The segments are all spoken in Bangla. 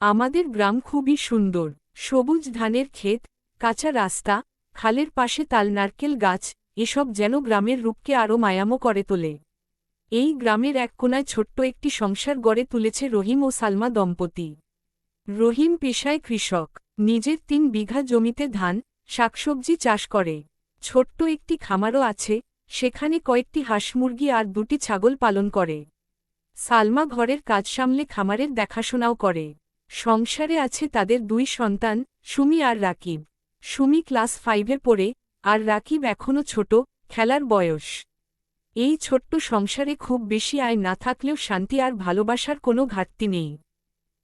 আমাদের গ্রাম খুবই সুন্দর। সবুজ ধানের ক্ষেত, কাঁচা রাস্তা, খালের পাশে তাল, নারকেল গাছ, এসব যেন গ্রামের রূপকে আরও মায়ামো করে তোলে। এই গ্রামের এক কোনায় ছোট্ট একটি সংসার গড়ে তুলেছে রহিম ও সালমা দম্পতি। রহিম পেশায় কৃষক। নিজের তিন বিঘা জমিতে ধান, শাকসবজি চাষ করে। ছোট্ট একটি খামারও আছে, সেখানে কয়েকটি হাঁস মুরগি আর দুটি ছাগল পালন করে। সালমা ঘরের কাজ সামলে খামারের দেখাশোনাও করে। সংসারে আছে তাদের দুই সন্তান, সুমি আর রাকিব। সুমি ক্লাস ফাইভে পড়ে, আর রাকিব এখনও ছোট, খেলার বয়স। এই ছোট্ট সংসারে খুব বেশি আয় না থাকলেও শান্তি আর ভালোবাসার কোনো ঘাটতি নেই।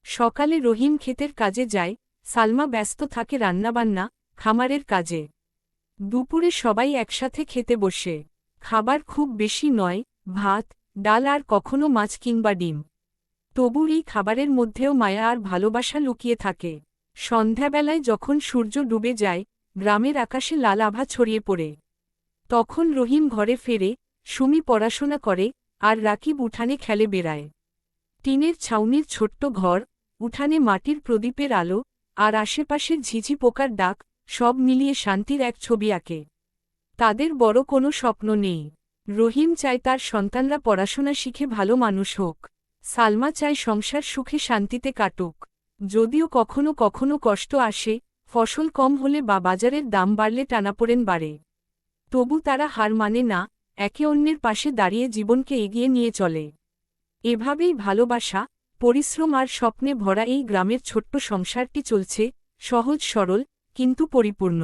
সকালে রহিম ক্ষেতের কাজে যায়, সালমা ব্যস্ত থাকে রান্নাবান্না, খামারের কাজে। দুপুরে সবাই একসাথে খেতে বসে। খাবার খুব বেশি নয়, ভাত, ডাল আর কখনো মাছ কিংবা ডিম। তবু এই খাবারের মধ্যেও মায়া আর ভালোবাসা লুকিয়ে থাকে। সন্ধ্যাবেলায় যখন সূর্য ডুবে যায়, গ্রামের আকাশে লাল আভা ছড়িয়ে পড়ে। তখন রহিম ঘরে ফেরে, সুমি পড়াশোনা করে আর রাকিব উঠানে খেলে বেড়ায়। টিনের ছাউনির ছোট্ট ঘর, উঠানে মাটির প্রদীপের আলো আর আশেপাশের ঝিঝি পোকার ডাক, সব মিলিয়ে শান্তির এক ছবি আঁকে। তাদের বড় কোনো স্বপ্ন নেই। রহিম চায় তার সন্তানরা পড়াশোনা শিখে ভালো মানুষ হোক। সালমা চায় সংসার সুখে শান্তিতে কাটুক। যদিও কখনো কখনো কষ্ট আসে, ফসল কম হলে বা বাজারের দাম বাড়লে টানাপোড়েন বাড়ে। তবু তারা হার মানে না, একে অন্যের পাশে দাঁড়িয়ে জীবনকে এগিয়ে নিয়ে চলে। এভাবেই ভালোবাসা, পরিশ্রম আর স্বপ্নে ভরা এই গ্রামের ছোট্ট সংসারটি চলছে, সহজ সরল, কিন্তু পরিপূর্ণ।